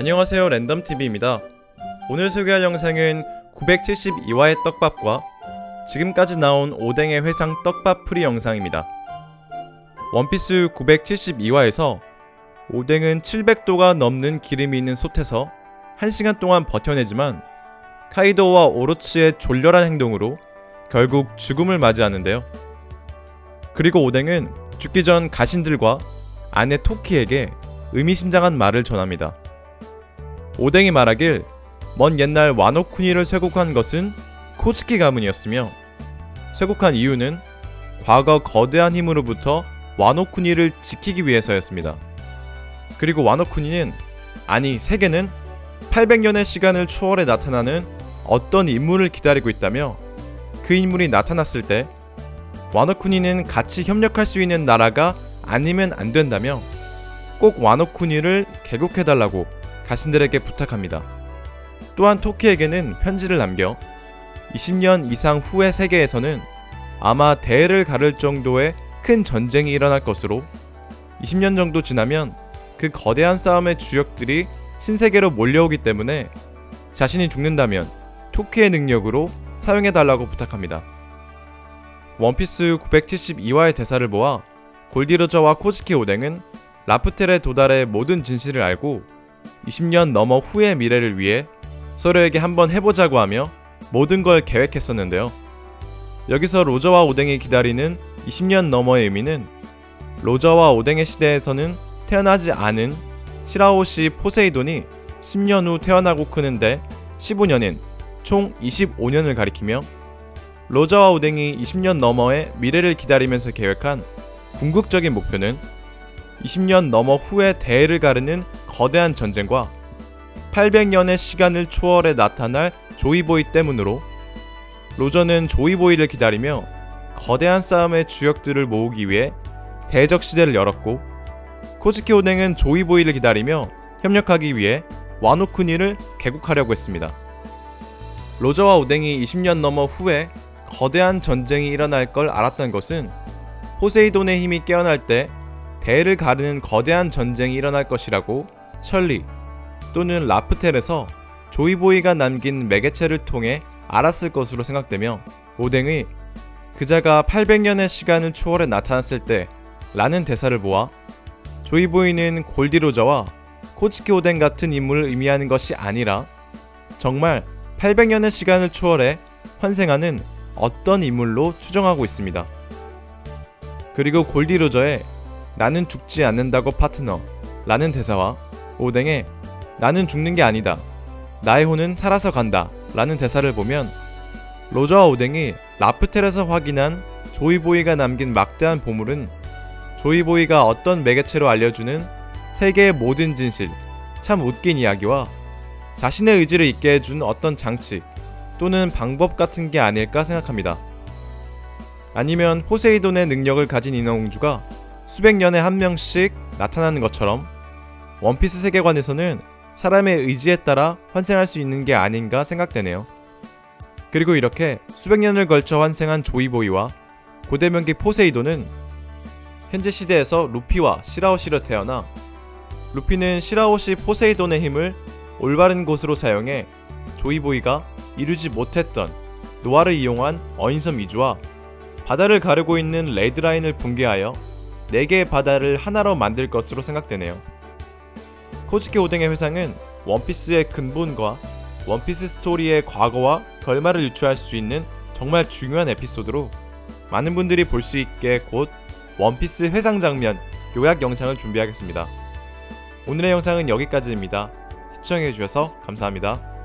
안녕하세요 랜덤TV입니다. 오늘 소개할 영상은 972화의 떡밥과 지금까지 나온 오뎅의 회상 떡밥 프리 영상입니다. 원피스 972화에서 오뎅은 700도가 넘는 기름이 있는 솥에서 1시간 동안 버텨내지만 카이도와 오로치의 졸렬한 행동으로 결국 죽음을 맞이하는데요. 그리고 오뎅은 죽기 전 가신들과 아내 토키에게 의미심장한 말을 전합니다. 오뎅이 말하길 먼 옛날 와노쿠니를 쇄국한 것은 코츠키 가문이었으며 쇄국한 이유는 과거 거대한 힘으로부터 와노쿠니를 지키기 위해서였습니다. 그리고 와노쿠니는 아니 세계는 800년의 시간을 초월해 나타나는 어떤 인물을 기다리고 있다며 그 인물이 나타났을 때 와노쿠니는 같이 협력할 수 있는 나라가 아니면 안 된다며 꼭 와노쿠니를 개국해달라고 가신들에게 부탁합니다. 또한 토키에게는 편지를 남겨 20년 이상 후의 세계에서는 아마 대해를 가를 정도의 큰 전쟁이 일어날 것으로 20년 정도 지나면 그 거대한 싸움의 주역들이 신세계로 몰려오기 때문에 자신이 죽는다면 토키의 능력으로 사용해달라고 부탁합니다. 원피스 972화의 대사를 모아 골디로저와 코즈키 오뎅은 라프텔에 도달해 모든 진실을 알고 20년 넘어 후의 미래를 위해 서로에게 한번 해보자고 하며 모든 걸 계획했었는데요. 여기서 로저와 오뎅이 기다리는 20년 넘어의 의미는 로저와 오뎅의 시대에서는 태어나지 않은 시라오시 포세이돈이 10년 후 태어나고 크는데 15년인 총 25년을 가리키며 로저와 오뎅이 20년 넘어의 미래를 기다리면서 계획한 궁극적인 목표는 20년 넘어 후의 대해를 가르는 거대한 전쟁과 800년의 시간을 초월해 나타날 조이보이 때문으로 로저는 조이보이를 기다리며 거대한 싸움의 주역들을 모으기 위해 대적 시대를 열었고 코즈키 오뎅은 조이보이를 기다리며 협력하기 위해 와노쿠니를 개국하려고 했습니다. 로저와 오뎅이 20년 넘어 후에 거대한 전쟁이 일어날 걸 알았던 것은 포세이돈의 힘이 깨어날 때 대를 가르는 거대한 전쟁이 일어날 것이라고 셜리 또는 라프텔에서 조이보이가 남긴 매개체를 통해 알았을 것으로 생각되며 오뎅의 그자가 800년의 시간을 초월해 나타났을 때 라는 대사를 모아 조이보이는 골디로저와 코츠키 오뎅 같은 인물을 의미하는 것이 아니라 정말 800년의 시간을 초월해 환생하는 어떤 인물로 추정하고 있습니다. 그리고 골디로저의 나는 죽지 않는다고 파트너 라는 대사와 오뎅의 나는 죽는 게 아니다. 나의 혼은 살아서 간다 라는 대사를 보면 로저와 오뎅이 라프텔에서 확인한 조이보이가 남긴 막대한 보물은 조이보이가 어떤 매개체로 알려주는 세계의 모든 진실 참 웃긴 이야기와 자신의 의지를 있게 해준 어떤 장치 또는 방법 같은 게 아닐까 생각합니다. 아니면 포세이돈의 능력을 가진 인어공주가 수백 년에 한 명씩 나타나는 것처럼 원피스 세계관에서는 사람의 의지에 따라 환생할 수 있는 게 아닌가 생각되네요. 그리고 이렇게 수백 년을 걸쳐 환생한 조이보이와 고대 명기 포세이돈은 현재 시대에서 루피와 시라오시로 태어나 루피는 시라오시 포세이돈의 힘을 올바른 곳으로 사용해 조이보이가 이루지 못했던 노아를 이용한 어인섬 이주와 바다를 가르고 있는 레드라인을 붕괴하여 4개의 바다를 하나로 만들 것으로 생각되네요. 코즈키 오뎅의 회상은 원피스의 근본과 원피스 스토리의 과거와 결말을 유추할 수 있는 정말 중요한 에피소드로 많은 분들이 볼 수 있게 곧 원피스 회상 장면 요약 영상을 준비하겠습니다. 오늘의 영상은 여기까지입니다. 시청해주셔서 감사합니다.